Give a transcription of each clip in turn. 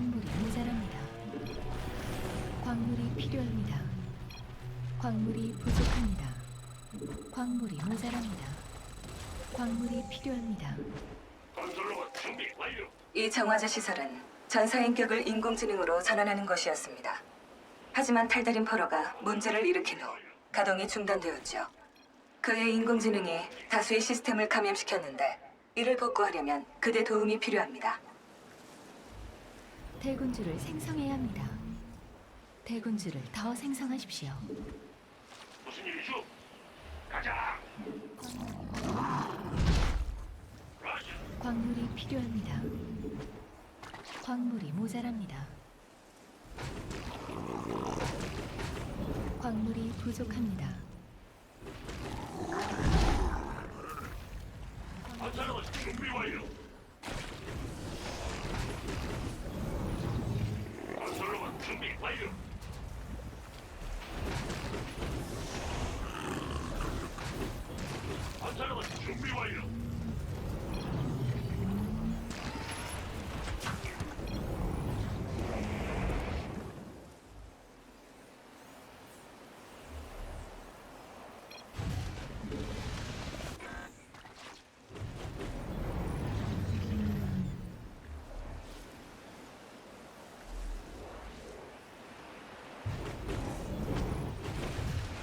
광물이 모자랍니다. 광물이 필요합니다. 광물이 부족합니다. 광물이 모자랍니다. 광물이 필요합니다. 건설로봇 준비 완료. 이 정화자 시설은 전사인격을 인공지능으로 전환하는 것이었습니다. 하지만 탈달인 포로가 문제를 일으킨 후 가동이 중단되었죠. 그의 인공지능이 다수의 시스템을 감염시켰는데 이를 복구하려면 그대 도움이 필요합니다. 대군주를 생성해야 합니다. 대군주를 더 생성하십시오. 무슨 일이죠? 가자. 광물이 필요합니다. 광물이 모자랍니다. 광물이 부족합니다. 건설로봇 준비 완료. 건설로봇 준비 완료. 건설로봇 준비 완료.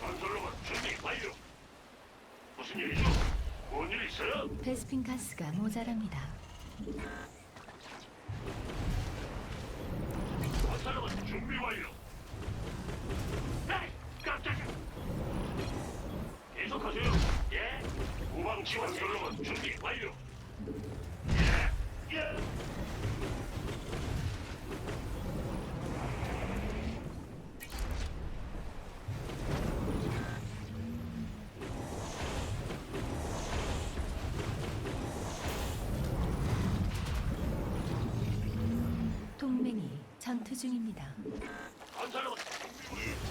건설로봇 준비 완료. 무슨 일이죠? 뭔일 있어요? 베스핀 가스가 모자랍니다. 준비 완료. 전투 중입니다.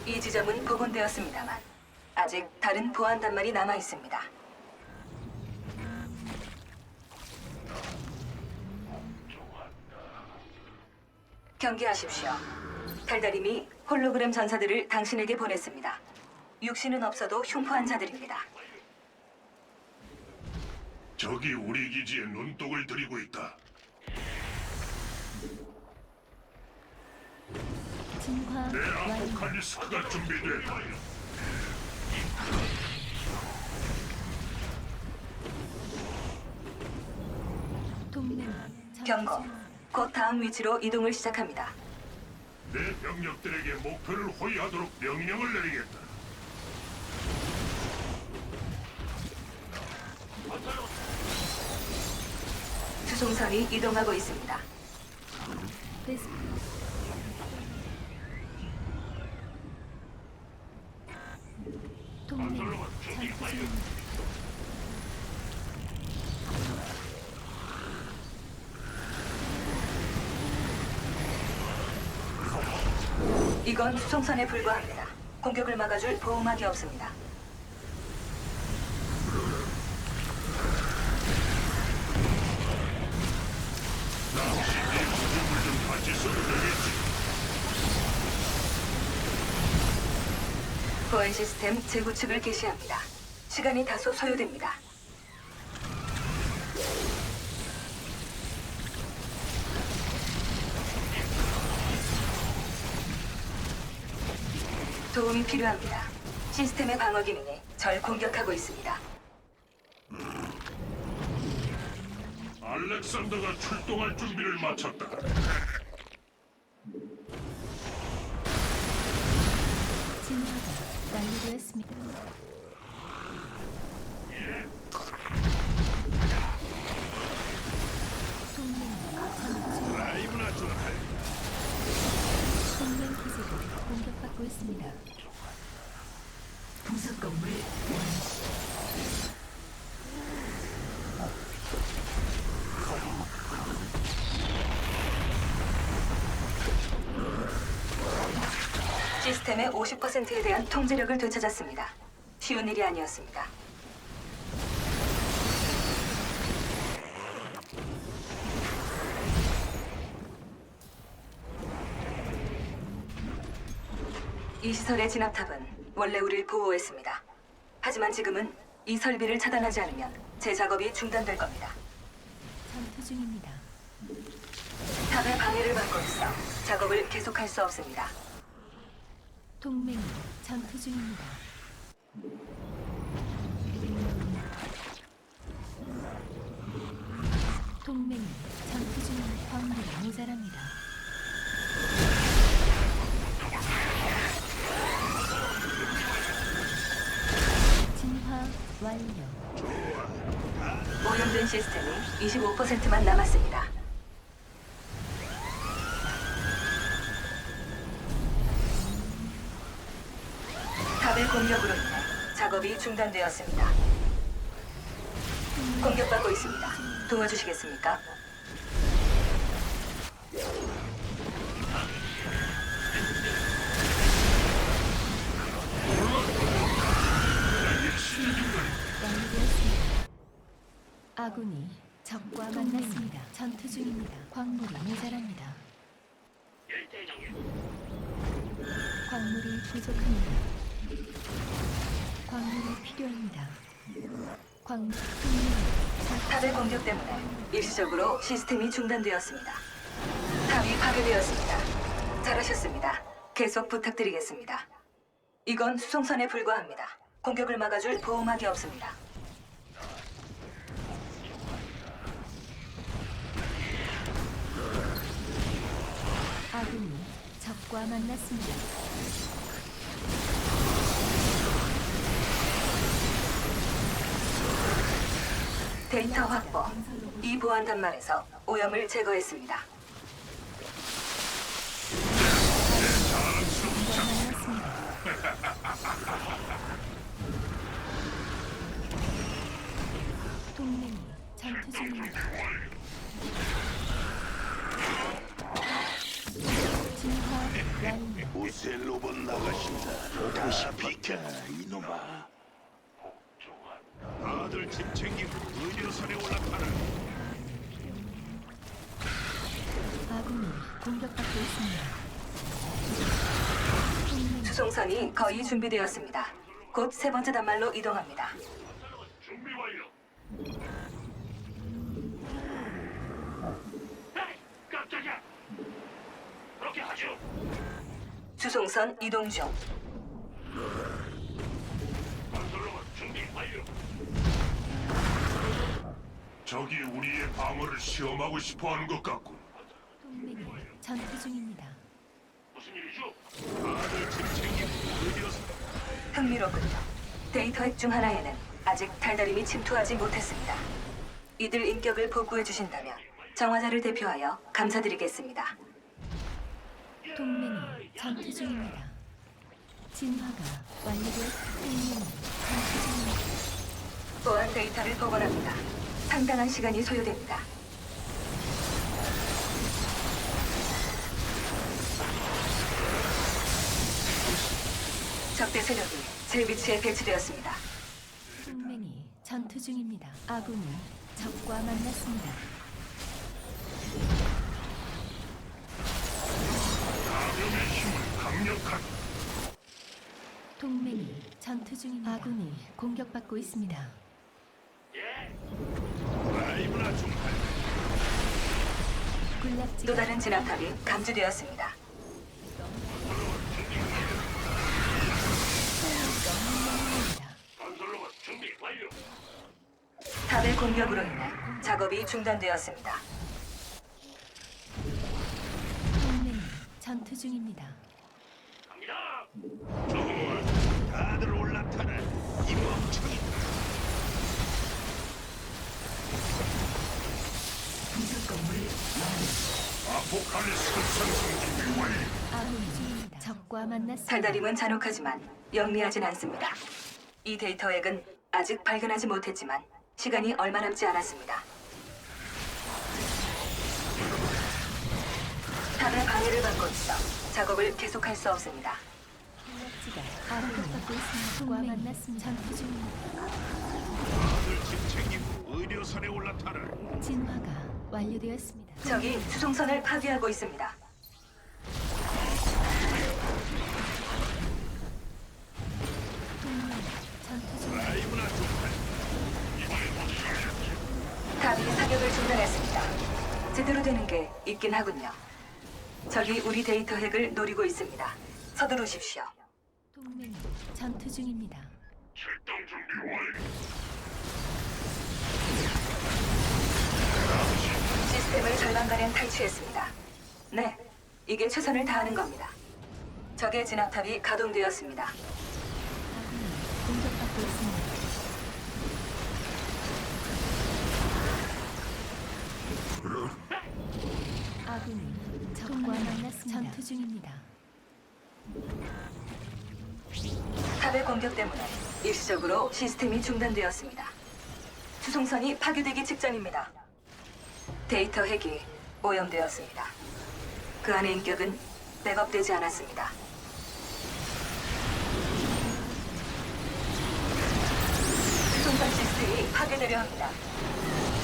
이 지점은 복원되었습니다만 아직 다른 보안 단말이 남아 있습니다. 경계하십시오. 달달임이 홀로그램 전사들을 당신에게 보냈습니다. 육신은 없어도 흉포한 자들입니다. 적이 우리 기지에 눈독을 들이고 있다. 진화 내 완료. 아포칼리스크가 준비됐다. 동맹 경고. 곧 다음 위치로 이동을 시작합니다. 내 병력들에게 목표를 호위하도록 명령을 내리겠다. 수송선이 이동하고 있습니다. 베스 동맹 건설로봇 준비 전투 완료. 중입니다. 이건 수송선에 불과합니다. 공격을 막아줄 보호막이 없습니다. 보안 시스템 재구축을 개시합니다. 시간이 다소 소요됩니다. 도움이 필요합니다. 시스템의 방어 기능이 절 공격하고 있습니다. 알렉산더가 출동할 준비를 마쳤다. 시스템의 50%에 대한 통제력을 되찾았습니다. 쉬운 일이 아니었습니다. 이 시설의 진압탑은 원래 우리를 보호했습니다. 하지만 지금은 이 설비를 차단하지 않으면 제 작업이 중단될 겁니다. 전투 중입니다. 탑의 방해를 받고 있어 작업을 계속할 수 없습니다. 동맹이 전투 중입니다. 동맹이 전투 중입니다. 광물이 모자랍니다. 완료. 오염된 시스템이 25%만 남았습니다. 탑의 공격으로 인해 작업이 중단되었습니다. 공격받고 있습니다. 도와주시겠습니까? 아군이 적과 만났습니다. 전투 중입니다. 광물이 모자랍니다. 광물이 부족합니다. 광물이 필요합니다. 광물 탑의 공격 때문에 일시적으로 시스템이 중단되었습니다. 탑이 파괴되었습니다. 잘하셨습니다. 계속 부탁드리겠습니다. 이건 수송선에 불과합니다. 공격을 막아줄 보호막이 없습니다. 아군이 적과 만났습니다. 데이터 확보. 이 보안 단말에서 오염을 제거했습니다. 적과 만났습니다. 동맹이 전투 중입니다. 다시 비켜 이놈아. 다들 짐 챙기고 의료선에 올라타라. 아군이 공격받고 있습니다. 수송선이 거의 준비되었습니다. 곧 세 번째 단말로 이동합니다. 준비 완료. 에이, 깜짝이야. 그렇게 하죠. 수송선 이동 중. 건설로만 준비 완료. 적이 우리의 방어를 시험하고 싶어하는 것 같군. 동맹이 전투 중입니다. 무슨 일이죠? 다들 짐 챙기고 의료선. 흥미롭군요. 데이터 핵 중 하나에는 아직 달달임이 침투하지 못했습니다. 이들 인격을 복구해 주신다면 정화자를 대표하여 감사드리겠습니다. 동맹이 전투 중입니다. 진화가 완료되었 동맹이 전투 중입니다. 보안 데이터를 복원합니다. 상당한 시간이 소요됩니다. 적대 세력이 제 위치에 배치되었습니다. 동맹이 전투 중입니다. 아군이 적과 만났습니다. 감염의 힘은 강력한. 동맹이 전투 중입니다. 아군이 공격받고 있습니다. 예. 라이브나 좀 할. 군락지가 또 다른 진압탑이 감지되었습니다. 준비 완료. 탑의 공격으로 인해 작업이 중단되었습니다. 동맹이 전투 중입니다. 갑니다. 다들 올라타라. 이 멍청이. 아포칼리스 상승 준비 완료. 아군이 중입니다. 적과 만났습니다. 달달임은 잔혹하지만 영리하진 않습니다. 이 데이터 핵은 아직 발견하지 못했지만 시간이 얼마 남지 않았습니다. 탑의 방해를 받고 있어 작업을 계속할 수 없습니다. 기지가 공격받고 있습니다. 과 만났습니다. 전투 중입니다. 그 집 챙기고 의료선에 올라타라. 진화가 완료되었습니다. 적이 수송선을 파괴하고 있습니다. 라이브나 사격을 중단했습니다. 제대로 되는 게 있긴 하군요. 저기 우리 데이터 핵을 노리고 있습니다. 서두르십시오. 동맹이 전투 중입니다. 출동 준비 완료. 시스템을 절반가량 탈취했습니다. 네, 이게 최선을 다하는 겁니다. 적의 진압탑이 가동되었습니다. 아군이 공격받고 있습니다. 아군이 적과 만났습니다. 전투 중입니다. 탑의 공격 때문에 일시적으로 시스템이 중단되었습니다. 수송선이 파괴되기 직전입니다. 데이터 핵이 오염되었습니다. 그 안의 인격은 백업되지 않았습니다. 수송선 시스템이 파괴되려 합니다.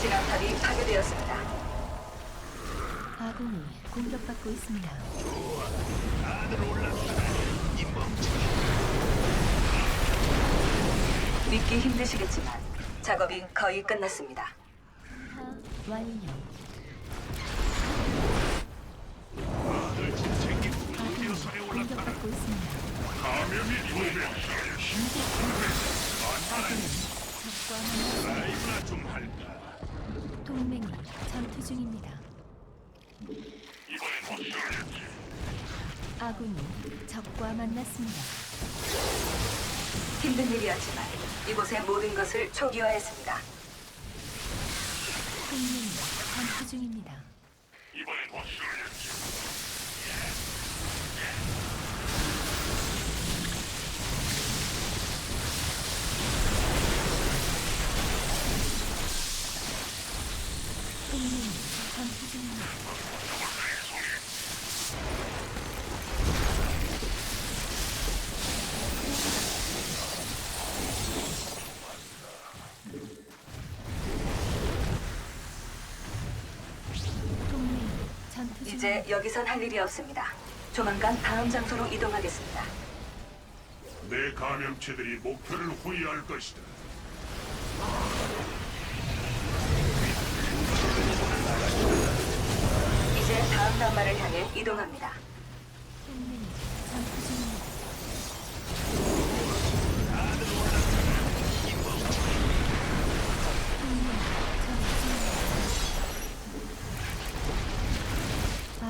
진압탑이 파괴되었습니다. 아군이 공격받고 있습니다. 믿기 힘드시겠지만 작업이 거의 끝났습니다. 하 완료. 다들 짐 챙기고 아군이 일어선에 올랐다. 공격받고 있습니다. 감염이 도배. 힘도 아군이 적과 만났습니다. 라이브나 좀 할까? 동맹이 전투 중입니다. 이번엔 확실하겠지. 아군이 적과 만났습니다. 힘든 일이었지만 이곳의 모든 것을 초기화했습니다. 동맹이 전투 중입니다. 여기선 할 일이 없습니다. 조만간 다음 장소로 이동하겠습니다. 내 감염체들이 목표를 후회할 것이다. 이제 다음 단말을 향해 이동합니다. 동맹이 전투 중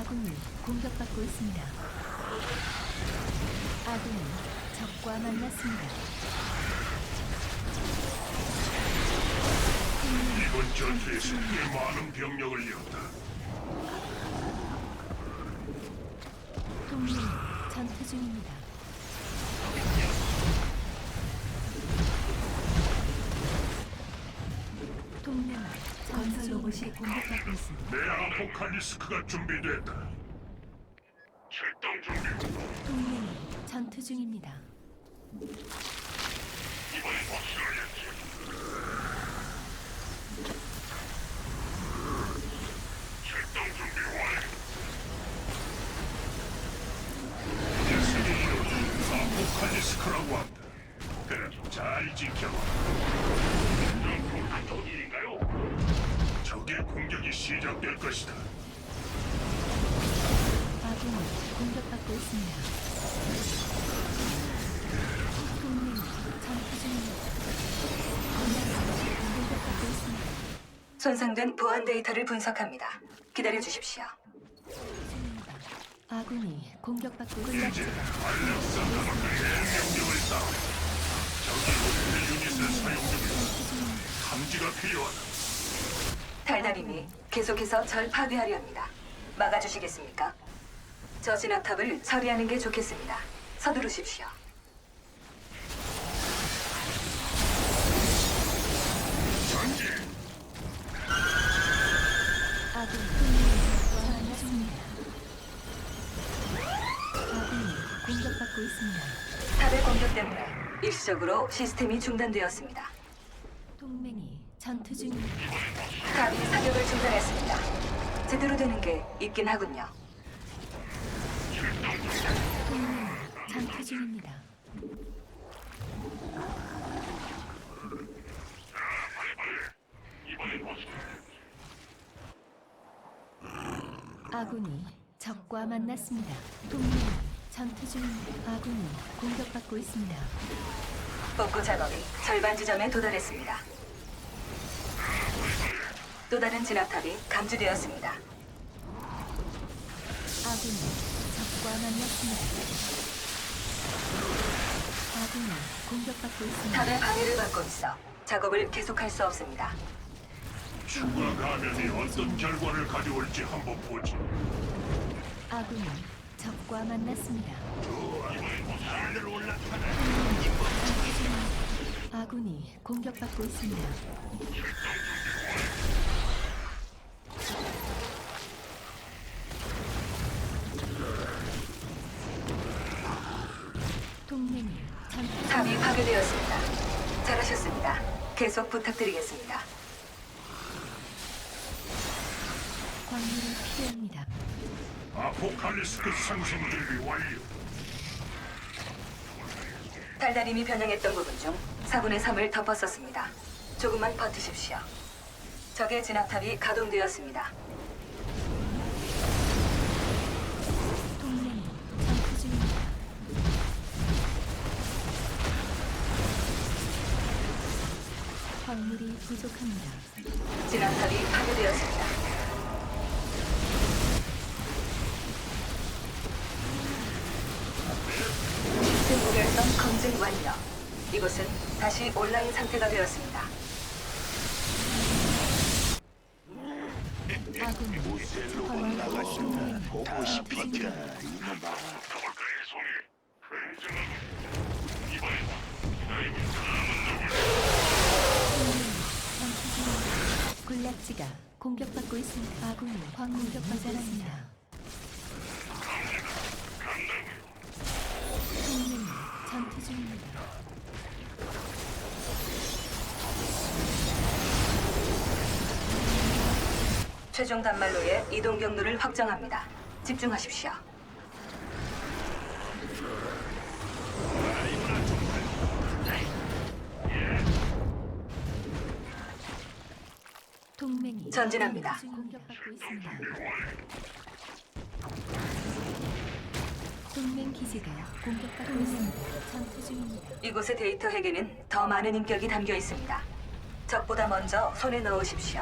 아군이 공격받고 있습니다. 아군이 적과 만났습니다. 이번 전투에서 꽤 많은 병력을 잃었다. 동맹이 전투 중입니다. 전투 로봇이 공격받고 있습니다. 내 아포칼리스크가 준비됐다. 출동 준비. 동맹이 전투 중입니다. 이번엔 확실하겠지. 출동 준비 완료. 이름은 아포칼리스크라고 한다. 그래, 잘 지켜봐. 안 좋은 일인가요? 적의 공격이 시작될 것이다. 아군이 공격받고 있습니다. 동맹이 전투 중입니다. 동맹이 공격받고 있습니다. 손상된 보안 데이터를 분석합니다. 기다려 주십시오. 아군이 공격받고 이제 있습니다. 알렉산더의 명령을 따라 적이 우리 유닛을 사용 중이다. 전투 중입니다. 감지가 필요하다. 달달님이 계속해서 절 파괴하려 합니다. 막아주시겠습니까? 저 진압탑을 처리하는 게 좋겠습니다. 서두르십시오. 아군이 공격받고 있습니다. 탑의 공격 때문에 일시적으로 시스템이 중단되었습니다. 동맹이 전투 중입니다. 감히 사격을 중단했습니다. 제대로 되는 게 있긴 하군요. 전투 중입니다. 아군이 적과 만났습니다. 동맹 전투 중 아군이 공격받고 있습니다. 복구 작업이 절반 지점에 도달했습니다. 또 다른 진압탑이 감지되었습니다. 아군이 적과 만났습니다. 아군이 공격받고 있습니다. 탑의 방해를 받고 있어 작업을 계속할 수 없습니다. 추가 감염이 어떤 결과를 가져올지 한번 보지. 아군이 적과 만났습니다. 하늘 올라타네. 아군이 공격받고 있습니다. 동맹이 전투 탑이 파괴되었습니다. 잘하셨습니다. 계속 부탁드리겠습니다. 광물이 필요합니다. 아포칼리스크 상승 준비 완료. 달달임이 변형했던 부분 중 4분의 3을 덮었었습니다. 조금만 버티십시오. 적의 진압탑이 가동되었습니다. 부족합니다. 진압탑이 파괴되었습니다. 검증 완료. 이곳은 다시 온라인 상태가 되었습니다. 아군이 모델로만 광물 나가신다. 동맹이 보고 비켜 이놈아. 전투 군락지가 공격받고 있습니다. 아군이 광물 공격받고 있습니다. 동맹이 전투 중입니다. 최종 단말로의 이동 경로를 확정합니다. 집중하십시오. 동맹이 전진합니다. 공격받고 있습니다. 동맹 기지가 공격받고 있습니다. 전투 중입니다. 이곳의 데이터 핵에는 더 많은 인격이 담겨 있습니다. 적보다 먼저 손에 넣으십시오.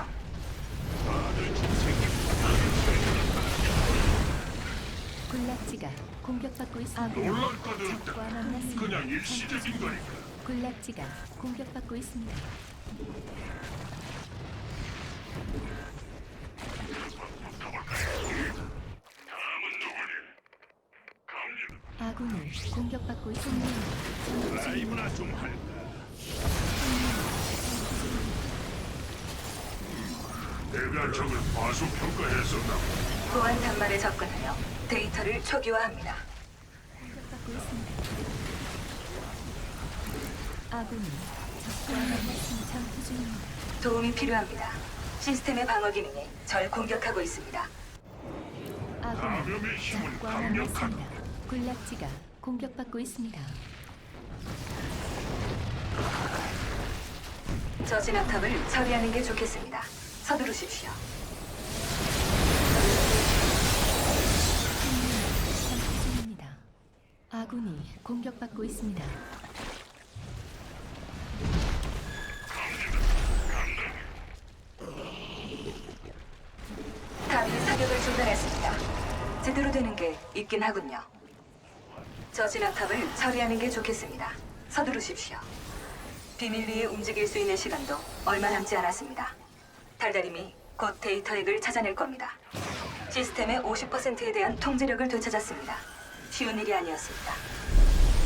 군락지가 공격받고 있습니다. 아군이 놀랄 것도 적과 없다. 만났습니다. 그냥 일시적인 거니까. 군락지가 공격받고 있습니다. 아군이 공격받고 있습니다. 중입니다. 라이브나 좀 할까? 내가 적을 과소평가했었나? 보안 단말에 접근하여 데이터를 초기화합니다. 공격받고 있습니다. 아군이 만났습니다. 전투 중입니다. 도움이 필요합니다. 시스템의 방어 기능이 절 공격하고 있습니다. 아군이 감염의 힘은 적과 강력하다. 만났습니다. 군락지가 공격받고 있습니다. 저 진압탑을 처리하는 게 좋겠습니다. 서두르십시오. 중입니다. 아군이 공격받고 있습니다. 탑이 사격을 중단했습니다. 제대로 되는 게 있긴 하군요. 저 진압탑을 처리하는 게 좋겠습니다. 서두르십시오. 비밀리에 움직일 수 있는 시간도 얼마 남지 않았습니다. 달달임이 곧 데이터 핵을 찾아낼 겁니다. 시스템의 50%에 대한 통제력을 되찾았습니다. 쉬운 일이 아니었습니다.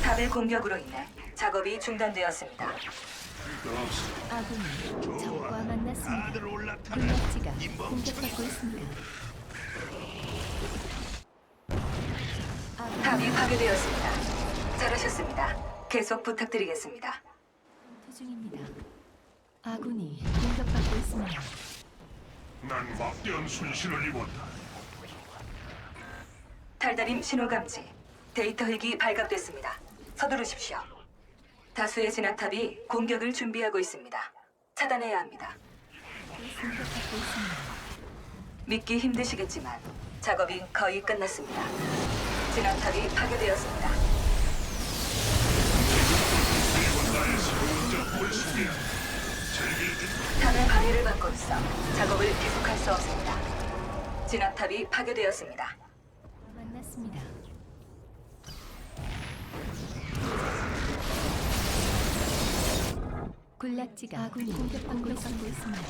탑의 공격으로 인해 작업이 중단되었습니다. 아군이 적과 만났습니다. 군락지가. 공격받고 있습니다. 탑이 파괴되었습니다. 잘하셨습니다. 계속 부탁드리겠습니다. 중입니다. 아군이 공격받고 있습니다. 난 막대한 손실을 입었다. 달달임 신호 감지. 데이터 핵이 발각됐습니다. 서두르십시오. 다수의 진압탑이 공격을 준비하고 있습니다. 차단해야 합니다. 공격받고 있습니다. 믿기 힘드시겠지만 작업이 거의 끝났습니다. 진압탑이 파괴되었습니다. 탑의 방해를 받고 있어 작업을 계속할 수 없습니다. 진압탑이 파괴되었습니다. 만났습니다. 군락지가 아군이 공격받고 있습니다.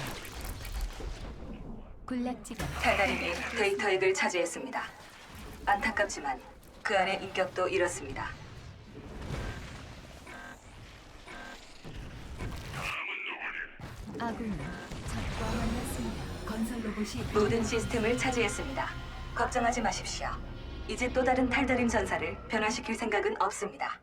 군락지가 달달임이 데이터 핵을 차지했습니다. 안타깝지만 그 안의 인격도 잃었습니다. 아군이 적과 만났습니다. 건설 로봇이 모든 시스템을 차지했습니다. 걱정하지 마십시오. 이제 또 다른 탈다림 전사를 변화시킬 생각은 없습니다.